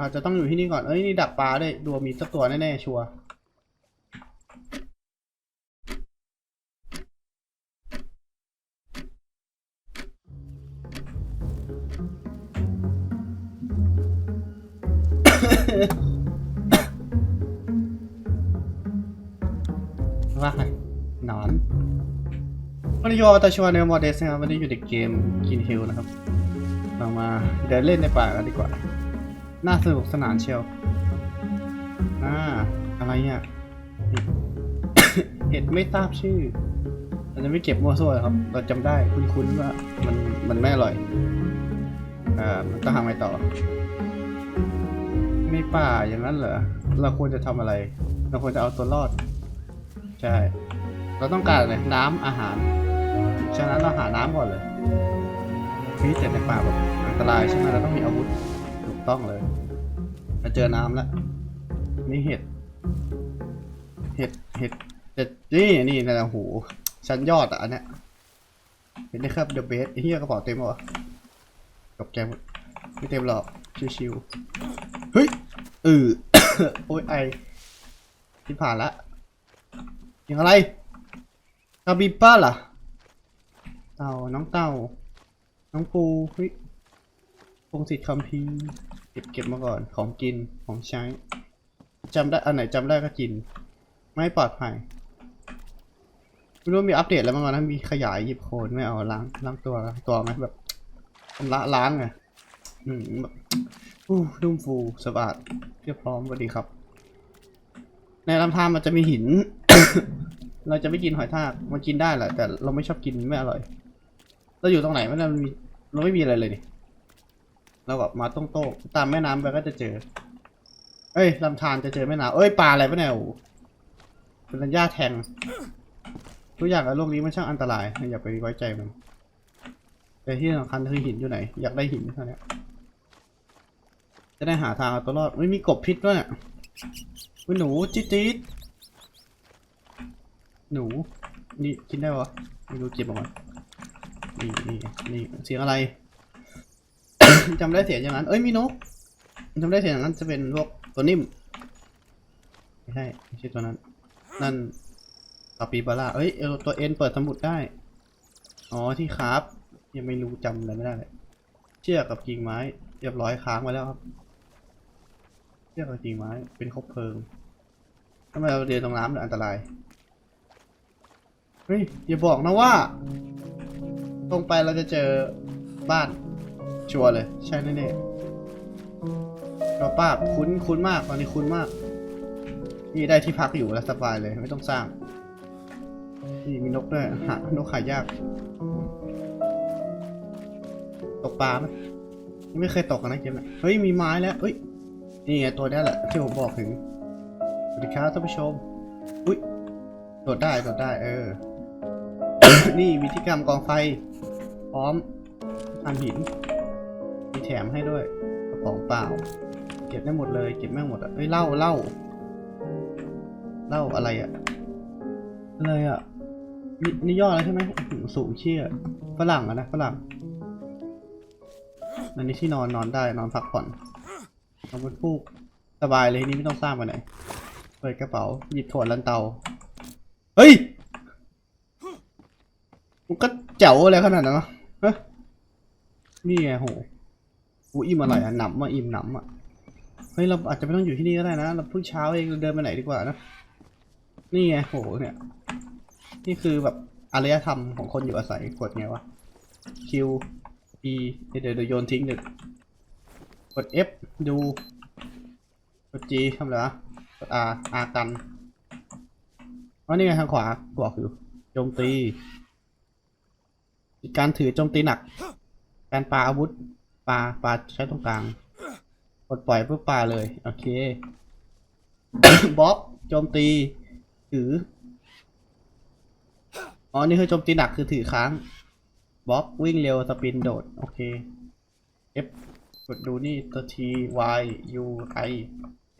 อาจจะต้องอยู่ที่นี่ก่อน เอ้ยนี่ดักปลาได้ดูมีสักตัวแน่ๆชัวร์ว่าไงนอนวันนี้โยตาชวในโมเดสนะครับวันนี้อยู่ในเกมกินฮิลนะครับ เรามาเดินเล่นในป่ากันดีกว่า น่าสนุกสนานเชียวอ่าอะไรเนี่ยเห็ดไม่ทราบชื่อ เราจะไม่เก็บมั่วซั่วครับ เราจำได้คุ้นๆว่ามันมันไม่อร่อย อ่ามันต้องทำไงต่อในป่าอย่างนั้นเหรอ เราควรจะทำอะไร เราควรจะเอาตัวรอด ใช่ เราต้องการอะไรน้ำอาหาร ฉะนั้นเราหาน้ำก่อนเลยนี่เจ็ดในป่าแบบอันตรายใช่ไหมเราต้องมีอาวุธ ต้องเลยมาเจอน้ำแล้วนี่เห็ด เห็ด เห็ดเห็ดนี่นี่นะโอ้โหชั้นยอดอะอันเนี้ยเห็นได้ครับเดอะเบสเฮียกระเป๋าเต็มปะวกับแกมไม่เต็มหรอกชิวๆเฮ้ยเออโอ้ยไอที่ผ่านละอย่างอะไรคาบิป้าล่ะ เต่าน้องเต่า น้องปูเฮ้ย งศิษฐ์คัมภีร์เก็บเก็บมาก่อนของกินของใช้จำได้อันไหนจำได้ก็กิน ไม่ปลอดภัยไม่รู้มีอัปเดตอะไรบ้างวะนะมีขยายหยิบโคนไม่เอาล้างล้างตัวตัวไหมแบบชำระล้างไงอืมแบบอู้นุ่มฟูสะอาดเรียบพร้อมสวัสดีครับ ในลำธารมันจะมีหิน เราจะไม่กินหอยทากมันกินได้แหละแต่เราไม่ชอบกินไม่อร่อย เราอยู่ตรงไหนมันมีเราไม่มีอะไรเลยนี่ เราแบบมาตรงๆตามแม่น้ำไปก็จะเจอ เอ้ยลำธารจะเจอแม่น้ำเอ้ยปลาอะไรปะเนี่ยโอ้โหเป็นหญ้าแทงทุกอย่างในโลกนี้มันช่างอันตราย อย่าไปไว้ใจมัน แต่ที่สำคัญคือหินอยู่ไหน อยากได้หินเท่านี้จะได้หาทางเอาตัวรอดไม่มีกบพิษด้วยเนี่ยเฮ้ยหนูจี๊ดจี๊ดหนู นี่กินได้วะไม่รู้เก็บออกมานี่นี่นี่เสียงอะไร จำได้เสียงอย่างนั้น เอ้ยมีนกจำได้เสียงอย่างนั้นจะเป็นพวกตัวนิ่ม ไม่ใช่ไม่ใช่ตัวนั้น นั่นคาปิบาร่าเอ้ยเอตัวเอ็นเปิดสมุดได้ อ๋อที่คราฟยังไม่รู้จำอะไรไม่ได้เลยเชือกกับกิ่งไม้เรียบร้อยค้างไว้แล้วครับเชือกกับกิ่งไม้เป็นคบเพลิงทำไมเราเดินตรงน้ำเนี่ยอันตรายเฮ้ยอย่าบอกนะว่า ตรงไปเราจะเจอบ้าน ชัวร์เลย ใช่แน่ๆเราป้าบคุ้นคุ้นมาก ตอนนี้คุ้นมาก นี่ได้ที่พักอยู่แล้วสบายเลยไม่ต้องสร้าง นี่มีนกด้วยหานกขายาก ตกปลาไหมไม่เคยตกกันนะเกมเนี้ยเฮ้ยมีไม้แล้วเฮ้ยนี่ไงตัวนี้แหละที่ผมบอกถึงสวัสดีครับท่านผู้ชม อุ้ยโดดได้โดดได้ เออ นี่มีที่กรรมกองไฟ พร้อมทานหิน แถมให้ด้วยกระป๋องเปล่า เก็บได้หมดเลย เก็บแม่งหมดอะเฮ้ยเหล้าเหล้าเหล้าอะไรอะอะไรอะนี่นี่ย่อแล้วใช่ไหมสูงเชี่ยฝรั่งอะนะฝรั่งอันนี้ที่นอนนอนได้นอนพักผ่อนนอนบนฟูกสบายเลยนี่ไม่ต้องสร้างไปไหนเปิดกระเป๋าหยิบถั่วลันเตา เฮ้ยมันก็เจ๋วอะไรขนาดนั้นวะฮะนี่ไงโห กูอิ่มอะไรอะหนำอะอิ่มหนำอะเฮ้ยเราอาจจะไม่ต้องอยู่ที่นี่ก็ได้นะเราเพิ่งเช้าเองเราเดินไปไหนดีกว่านะนี่ไงโหเนี่ยนี่คือแบบอารยธรรมของคนอยู่อาศัยกดไงวะ Q E เดี๋ยวเดี๋ยวโยนทิ้งเดี๋ยวกด F ดูกด G ทำอะไรวะกด R R กันอ๋อนี่ไงทางขวาบอกอยู่โจมตี การถือโจมตีหนัก การปาอาวุธ ปลาปลาใช้ตรงกลางกดปล่อยเพื่อปลาเลย โอเคบ๊อบโจมตี ถือ อ๋อ นี่คือโจมตีหนักคือถือค้างบ๊อบวิ่งเร็วสปินโดด โอเค F กดดูนี่ตัว T Y U I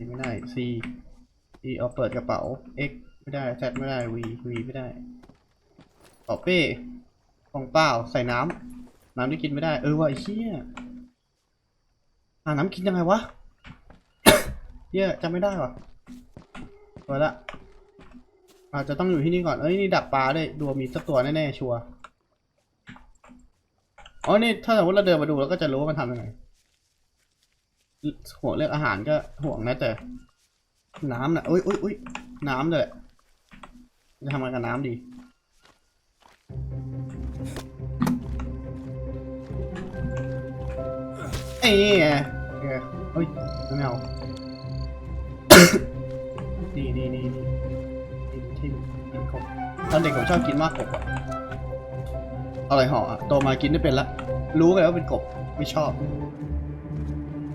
ไม่ได้ C E เอาเปิดกระเป๋า X ไม่ได้ Z ไม่ได้ V V ไม่ได้ต่อเป้ของเปล่าใส่น้ำน้ำที่กินไม่ได้ เออว่ะไอ้เหี้ย หาน้ำกินยังไงวะเหี้ยจำไม่ได้วะเปิดละอาจจะต้องอยู่ที่นี่ก่อน เอ้ยนี่ดักปลาด้วยดูมีสักตัวแน่ๆชัวร์อ๋อนี่ถ้าสมมติเราเดินมาดูเราก็จะรู้ว่ามันทำยังไงห่วงเรื่องอาหารก็ห่วงนะแต่ น้ำนะอุ้ยอุ้ยอุ้ยน้ำเลยจะทำงานกับน้ำดี เอ้ย เฮ้ยไม่เอา นี่นี่นี่นี่นี่ที่กินกบตอนเด็กผมชอบกินมากกบอะอะไรห่ออะโตมากินไม่เป็นละ รู้ไงว่าเป็นกบ ไม่ชอบ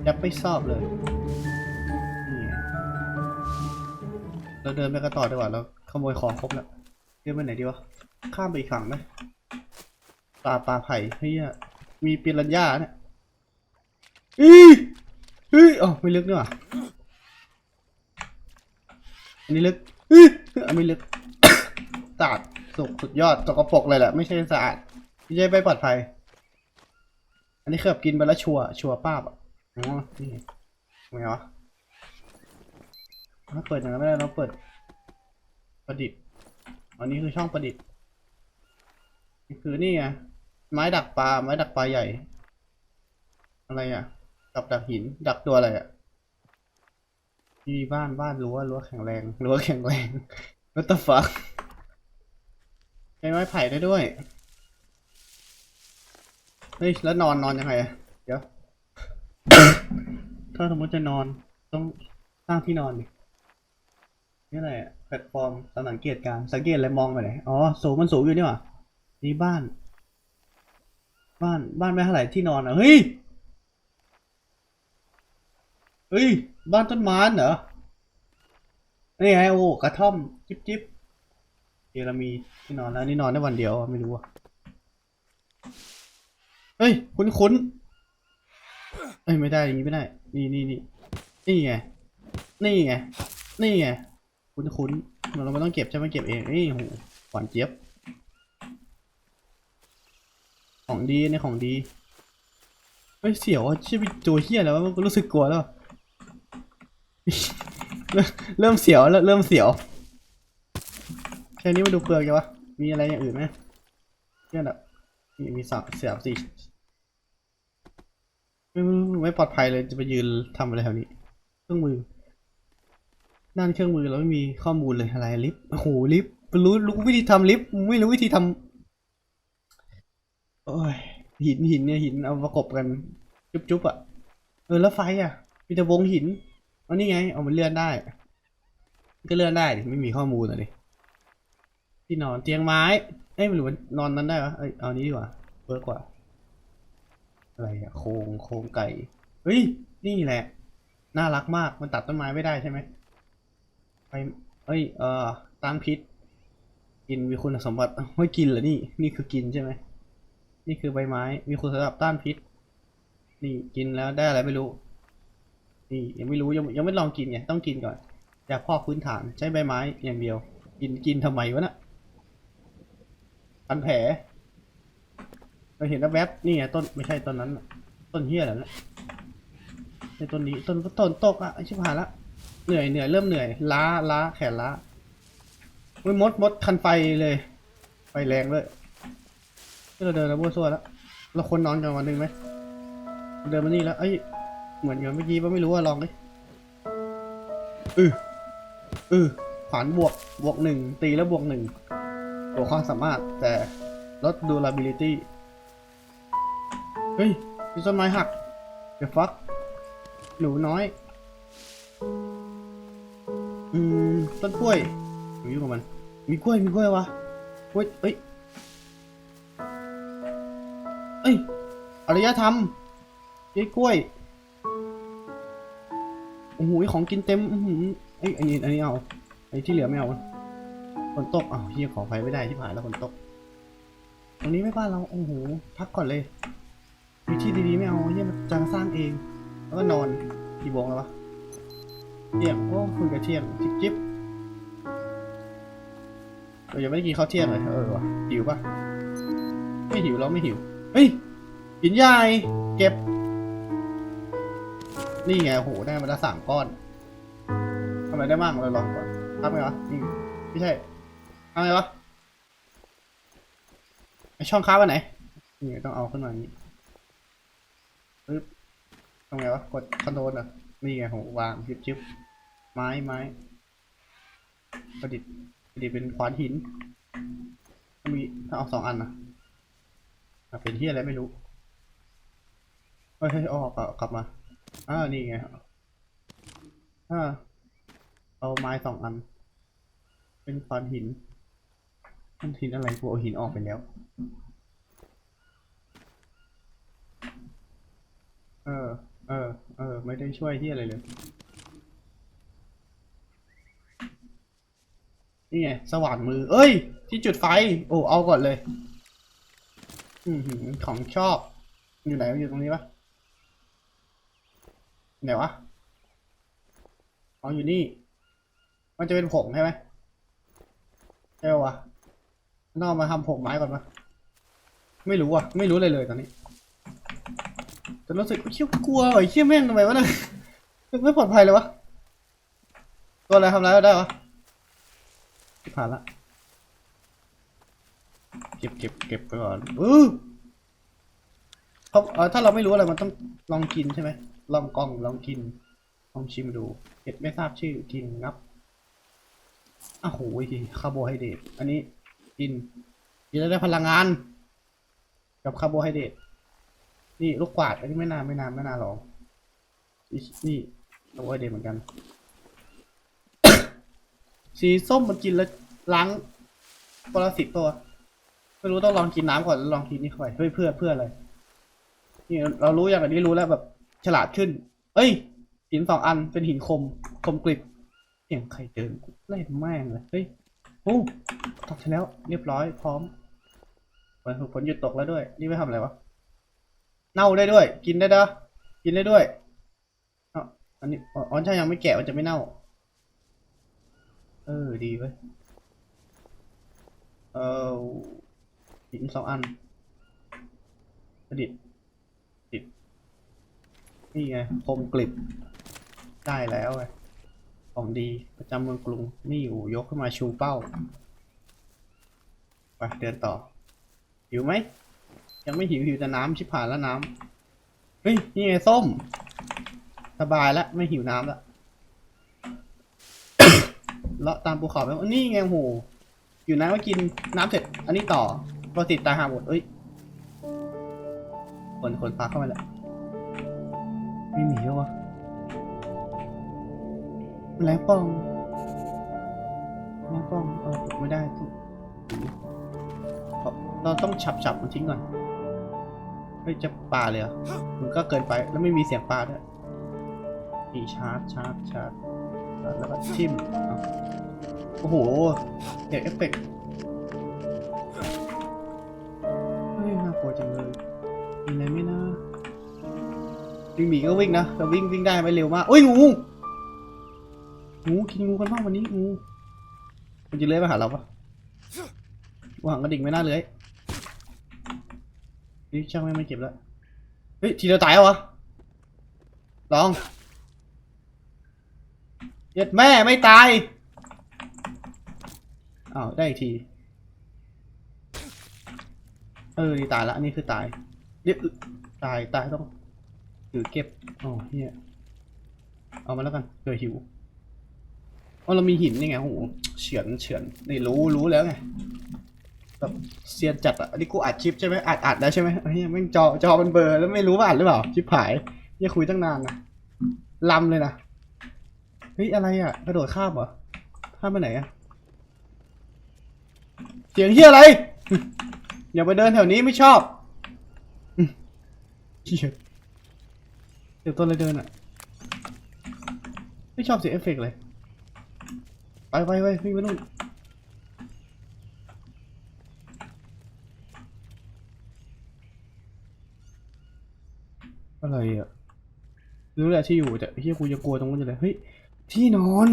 ยับไม่ชอบเลยนี่เราเดินไปกันต่อดีกว่าเราขโมยของครบแล้วเดินไปไหนดีวะ ข้ามไปอีกฝั่งไหมปลาปลาไผ่เฮียมีปิรันย่าเนี่ยอี เฮ้ยอ๋อไม่ลึกนี่หว่าอันนี้ลึกอีอันนี้ลึกสะอาดสุกสุดยอดสกปรกเลยแหละไม่ใช่สะอาดไม่ใช่ไม่ปลอดภัย อันนี้เคือบกินไปแล้วชัวร์ชัวร์ป้าบอะอ๋อนี่ไงวะถ้าเปิดอย่างนั้นไม่ได้เราเปิดประดิษฐ์อันนี้คือช่องประดิษฐ์คือนี่ไงไม้ดักปลาไม้ดักปลาใหญ่ อะไรอะ กับดักหิน ดักตัวอะไรอะมีบ้านบ้านรั้วรั้วแข็งแรงรั้วแข็งแรง What the fuck ใช้ไม้ไผ่ได้ด้วย เฮ้ย แล้วนอนนอนยังไงอะเดี๋ยว ถ้าสมมติจะนอนต้องสร้างที่นอนดินี่อะไรแพลตฟอร์มสังเกตการณ์สังเกตอะไรมองไปไหนอ๋อสูงมันสูงอยู่นี่หว่านี่บ้าน บ้านบ้านไม่เท่าไหร่ที่นอนอะเฮ้ย เฮ้ย บ้านต้นไม้เหรอ นี่ไงโอ้กระท่อม จิ๊บจิ๊บเดี๋ยวเรามีที่นอนแล้วนี่นอนได้วันเดียวไม่รู้อะเฮ้ย คุ้นคุ้นเอ้ย ไม่ได้อย่างนี้ไม่ได้ นี่นี่นี่นี่ไง นี่ไง นี่ไง คุ้นคุ้นเราไม่ต้องเก็บใช่ไหมเก็บเองนี่โหหวานเจี๊ยบ ของดีในของดีเฮ้ยเสียวชื่อเป็นตัวเฮียแล้วมันก็รู้สึกกลัวแล้ว เริ่มเสียวเริ่มเสียวแค่นี้มาดูเปลือกจังวะมีอะไรอย่างอื่นไหมเนี่ยแบบนี่มีสามเสียบสี่ไม่ปลอดภัยเลยจะไปยืนทำอะไรแถวนี้ เครื่องมือด้านเครื่องมือเราไม่มีข้อมูลเลยอะไรลิฟต์โอ้โหลิฟต์รู้รู้วิธีทำลิฟต์ไม่รู้วิธีทำโอ้ยหินหินเนี่ยหินเอาประกบกัน จุ๊บจุ๊บอะเออแล้วไฟอะ มีแต่วงหิน เอานี่ไง เอามันเลื่อนได้ ก็เลื่อนได้ดิไม่มีข้อมูลอะดิที่นอนเตียงไม้ เอ้ยไม่รู้ว่านอนนั้นได้ปะเอ้ยเอานี้ดีกว่าเวิร์กกว่า อะไรอะโครงโครงไก่ เฮ้ย นี่แหละ น่ารักมาก มันตัดต้นไม้ไม่ได้ใช่ไหมไปเอ้ย เอ่อต้านพิษ กินมีคุณสมบัติเฮ้ยกินเหรอนี่ นี่คือกินใช่ไหม นี่คือใบไม้ มีคุณสมบัติต้านพิษ นี่กินแล้วได้อะไรไม่รู้ นี่ยังไม่รู้ยังยังไม่ลองกินไงต้องกินก่อนอยากพอกพื้นฐานใช้ใบไม้อย่างเดียว กินกินทำไมวะน่ะพันแผลเราเห็นแล้วแวบนี่ไงต้นไม่ใช่ต้นนั้น ต้นเฮียอะไรนะใช่ต้นนี้ต้นต้นตกอะไอชิบหายละเหนื่อยเหนื่อยเริ่มเหนื่อยล้าล้าแขนล้าไม่มดมดคันไฟเลยไฟแรงเลยที่เราเดินแล้วมั่วซัวแล้วเราควรนอนกันวันหนึ่งไหมเดินมานี่แล้วเอ้ เหมือนอย่างเมื่อกี้ว่าไม่รู้ว่าลองดิอืออือขวานบวกบวกหนึ่งตีแล้วบวกหนึ่งบวกความสามารถแต่ลด durability เฮ้ยมีต้นไม้หัก The fuck หนูน้อย อืม ต้นกล้วยอย่ายุ่กับมัน มีกล้วย มีกล้วยวะกล้วยเอ้ยเอ้ยอารยธรรมไอ้กล้วย อ้โหของกินเต็มอือหือไอ้ยอันนี้อันนี้เอาไอ้ที่เหลือไม่เอาฝนตกอ้าวเฮียขอไฟไม่ได้ที่ผ่านแล้วฝนตก ตรงนี้ไม่บ้านเราโอ้โหพักก่อนเลยมีที่ดีๆไม่เอาเฮียมันจะสร้างเอง แล้วก็นอนกี่โมงแล้ววะเที่ยงโอ้คุยกับเที่ยงจิบจิบเรายังไม่ได้กินข้าวเที่ยงเลยเออวะหิวปะไม่หิวเราไม่หิวเฮ้ยหินใหญ่เก็บ นี่ไงโหได้มาละสามก้อนทำอะไรได้บ้างเราลองก่อนทำไงวะนี่ไม่ใช่ทำไงวะไอช่องค้าไปไหนนี่ต้องเอาขึ้นมาอย่างนี้ปึ๊บทำไงวะกดคอนโทรลอะนี่ไงโหวางชิบชิบไม้ไม้ประดิษฐ์ประดิษฐ์เป็นขวานหินมีถ้าเอาสองอันนะเป็นที่อะไรไม่รู้เฮ้ยอ้ออกกลับมา อ่านี่ไงอ่าเอาไม้สองอัน เป็นฟานหินมันหินอะไรกูเอาหินออกไปแล้ว เออ เออ เออ ไม่ได้ช่วยที่อะไรเลย นี่ไง สว่านมือ เอ้ย ที่จุดไฟ โอ้ เอาก่อนเลย อือหือของชอบ อยู่ไหนอยู่ตรงนี้ปะ ไหนวะอ๋ออยู่นี่ มันจะเป็นผงใช่ไหมใช่ปะวะนอกมาทำผงไม้ก่อนปะไม่รู้อะ ไม่รู้เลยเลยตอนนี้จะรู้สึกเชี่ยกลัวเหรอเชี่ยแม่งทำไมวะเนี่ยไม่ปลอดภัยเลยวะ ตัวอะไรทำอะไรก็ได้วะผ่านละเก็บเก็บเก็บไปก่อนเออเพราะเออถ้าเราไม่รู้อะไรมันต้องลองกินใช่ไหม ลองกล้องลองกิน ลองชิมดูเห็ดไม่ทราบชื่อกินงับอ้าวโหคาร์โบไฮเดรตอันนี้กินกินแล้วได้พลังงาน กับคาร์โบไฮเดรตนี่ลูกกวาดอันนี้ไม่นานไม่นานไม่นานหรอกนี่คาร์โบไฮเดรตเหมือนกัน สีส้มมันกินแล้วล้างปรสิตตัวไม่รู้ต้องลองกินน้ำก่อนแล้วลองกินนี่เข้าไปเฮ้ยเพื่อเพื่ออะไรนี่เรารู้อย่างอันนี้รู้แล้วแบบ ฉลาดขึ้น เอ้ย หินสองอันเป็นหินคม คมกริบเสียงใครเดินกูไล่นแม่งเลยเฮ้ยโอ้ตกไปแล้ว เรียบร้อยพร้อมฝนฝนหยุดตกแล้วด้วย นี่ไม่ทำอะไรวะเน่าได้ด้วย กินได้ด้วยกินได้ด้วยอ้าอันนี้อ๋ออ๋อถ้ายังไม่แกะมันจะไม่เน่า เออดีเว้ยเออหินสองอันประดิษฐ์ดิษฐ์ นี่ไงคมกลิบได้แล้วไงของดีประจำเมืองกรุงนี่อยู่ยกขึ้นมาชูเป้าไปเดินต่อหิวไหมยังไม่หิวหิวแต่น้ำชิบหายแล้วน้ำเฮ้ยนี่ไงส้ม สบายแล้วไม่หิวน้ำแล้วเลาะตามภูเขาไปนี่ไงโหอยู่น้ำมากินน้ำเสร็จ อันนี้ต่อปกติตาหาหมดเอ้ยคนคนพาเข้ามาแล้ว มีหมีด้ววะแรงป้องแรงป้องเออไม่ได้ทุกเราต้องฉับฉับมันทิ้งก่อนไม่จะปลาเลยเหรอมันก็เกินไปแล้วไม่มีเสียงปลาด้วยนี่ชาร์จชาร์จชาร์จแล้วก็ทิมโอ้โหเดี๋ยวเอฟเฟกต์ วิ่งหมีก็วิ่งนะแต่วิ่งวิ่งได้ไม่เร็วมากโอ้ยงูงูกินงูกันบ้างวันนี้งูมันจะเลื้อยมาหาเราปะวางกระดิ่งไม่น่าเลื้อยนี่ช่างไม่ไม่เก็บแล้วเฮ้ยทีเดียวตายเหรอวะลองเย็ดแม่ไม่ตายอ้าวได้อีกทีเออตายละนนี้คือตายเรียบตายตายต้อง ถือเก็บอ๋อเฮียเอามาแล้วกันเผื่อหิวเพราะเรามีหินนี่ไงโอ้โหเฉือนเฉือนนี่รู้รู้แล้วไงแบบเซียนจัดอะอันนี้กูอัดคลิปใช่ไหมอัดอัดแล้วใช่ไหมเฮ้ยแม่งจอจอมันเบลอร์แล้วไม่รู้ว่าอัดหรือเปล่าชิบหายเนี่ยคุยตั้งนานนะลำเลยนะเฮ้ยอะไรอะกระโดดข้ามเหรอข้ามไปไหนอะเสียงเฮียอะไรอย่าไปเดินแถวนี้ไม่ชอบเหี้ย เดี๋ยวต้นอะไรเดินอะ ไม่ชอบเสียงเอฟเฟกต์เลย ไปไปไปวิ่งไปนู่นอะไรอะรู้แหละที่อยู่แต่เฮียกูจะกลัวตรงนั้นเลยเฮ้ยที่นอน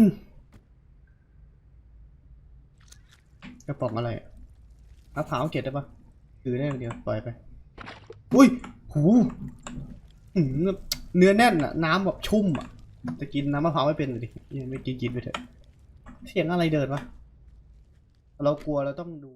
กระป๋องอะไรอะมะพร้าวเก็บได้ปะถือได้เดียวปล่อยไป อุ้ย หูอื้อหือ เนื้อแน่นอะน้ำแบบชุ่มอะจะกินน้ำมะพร้าวไม่เป็นเลยดิยังไม่กินกินไปเถอะ เสียงอะไรเดินวะ เรากลัวเราต้องดู